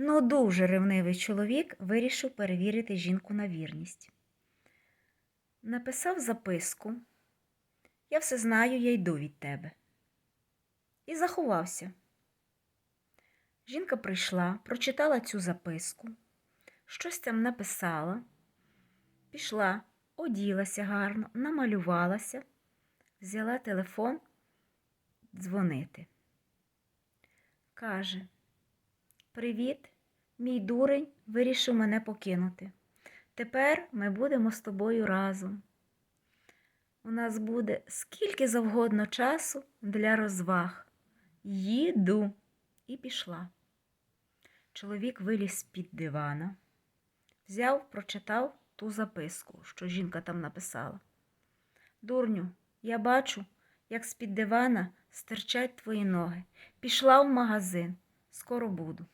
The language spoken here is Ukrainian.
Ну, дуже ревнивий чоловік вирішив перевірити жінку на вірність. Написав записку. Я все знаю, я йду від тебе. І заховався. Жінка прийшла, прочитала цю записку, щось там написала, пішла, оділася гарно, намалювалася, взяла телефон дзвонити. Каже, Привіт, мій дурень вирішив мене покинути. Тепер ми будемо з тобою разом. У нас буде скільки завгодно часу для розваг. Їду. І пішла. Чоловік виліз з-під дивана, взяв, прочитав ту записку, що жінка там написала. Дурню, я бачу, як з-під дивана стирчать твої ноги. Пішла в магазин. Скоро буду.